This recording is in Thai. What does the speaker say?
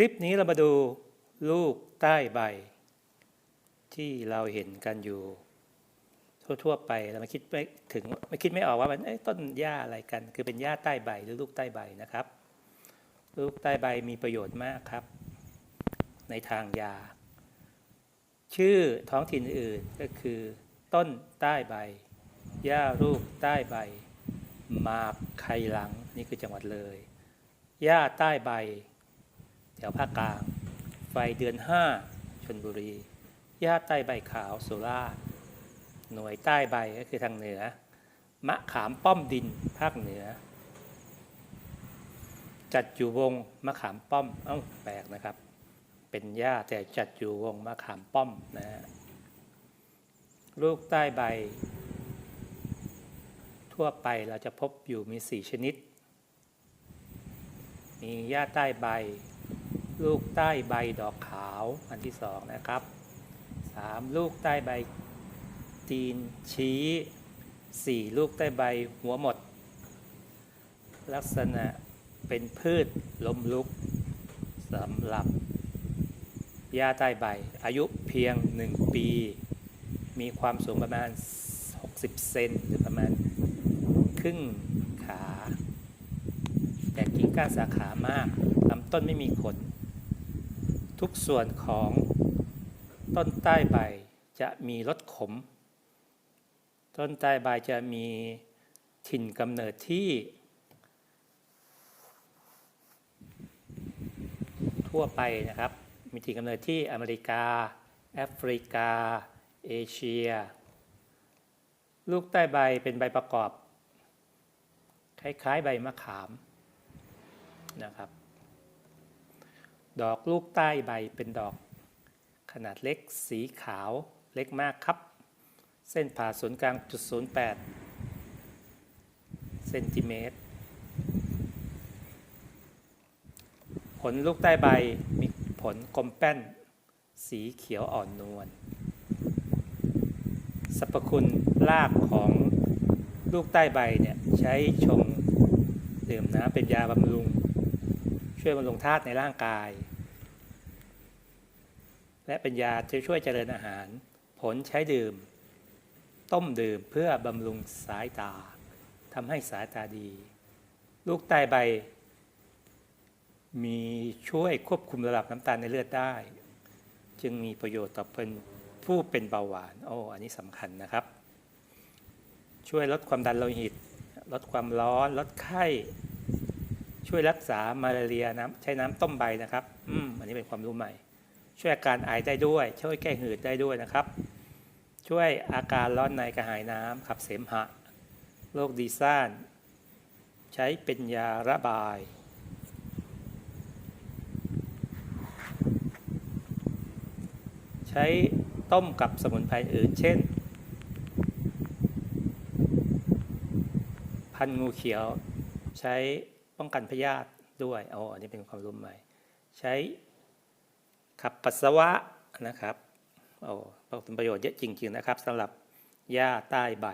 ลิปนี้เรามาดูลูกใต้ใบ ที่เราเห็นกันอยู่ ทั่วๆไปเราไม่คิดไม่ถึงไม่คิดไม่ออกว่ามันต้นหญ้าอะไรกัน คือเป็นหญ้าใต้ใบหรือลูกใต้ใบนะครับ ลูกใต้ใบมีประโยชน์มากครับ ในทางยา ชื่อท้องถิ่นอื่นก็คือ ต้นใต้ใบหญ้าลูกใต้ใบหมากไข่หลังนี่คือจังหวัดเลยหญ้าใต้ใบ แถวภาคกลาง ไฟเดือนห้าชนบุรี หญ้าใต้ใบขาวสุราษฎร์หน่วยใต้ใบก็คือทางเหนือ มะขามป้อมดินภาคเหนือ จัดอยู่วงมะขามป้อม เอ้าแปลกนะครับ เป็นหญ้าแต่จัดอยู่วงมะขามป้อมนะฮะลูกใต้ใบ ทั่วไปเราจะพบอยู่มีสี่ชนิด มีหญ้าใต้ใบ ลูกใต้ใบดอกขาวอันที่สองนะครับสามลูกใต้ใบตีนชี้สี่ลูกใต้ใบหัวหมด ลักษณะเป็นพืชล้มลุกสำหรับหญ้าใต้ใบ อายุเพียง 1 ปี มีความสูงประมาณ 60 เซนหรือประมาณ ครึ่งขา แต่กิ่งก้านสาขามากลำต้นไม่มีขน ทุกส่วนของต้นใต้ใบจะมีรสขม ต้นใต้ใบจะมีถิ่นกำเนิดที่ ทั่วไปนะครับ มีถิ่นกำเนิดที่อเมริกา แอฟริกา เอเชีย ลูกใต้ใบเป็นใบประกอบ คล้ายๆใบมะขามนะครับ ดอกลูกใต้ใบเป็นดอกขนาดเล็กสีขาวเล็กมากครับ เส้นผ่าศูนย์กลางจุดศูนย์แปดเซนติเมตร ผลลูกใต้ใบมีผลกลมแป้น สีเขียวอ่อนนวลสรรพคุณรากของลูกใต้ใบเนี่ยใช้ชงดื่มน้ำเป็นยาบำรุง ช่วยบำรุงธาตุในร่างกาย และเป็นยาจะช่วยเจริญอาหาร ผลใช้ดื่ม ต้มดื่มเพื่อบำรุงสายตาทำให้สายตาดี ลูกใต้ใบ มีช่วยควบคุมระดับน้ำตาลในเลือดได้ จึงมีประโยชน์ต่อเป็นผู้เป็นเบาหวานโอ้อันนี้สำคัญนะครับ ช่วยลดความดันโลหิต ลดความร้อน ลดไข้ช่วยรักษามาลาเรียน้ำใช้น้ำต้มใบนะครับ อืม อันนี้เป็นความรู้ใหม่ ช่วยอาการไอได้ด้วย ช่วยแก้หืดได้ด้วยนะครับ ช่วยอาการร้อนในกระหายน้ำขับเสมหะโรคดีซ่าน ใช้เป็นยาระบาย ใช้ต้มกับสมุนไพรอื่น เช่น พันงูเขียวใช้ป้องกันพยาธิด้วยอ๋ออันนี้เป็นความรู้ใหม่ ใช้ ขับปัสสาวะนะครับโอ้เป็นประโยชน์เยอะจริงๆนะครับสำหรับหญ้าใต้ใบ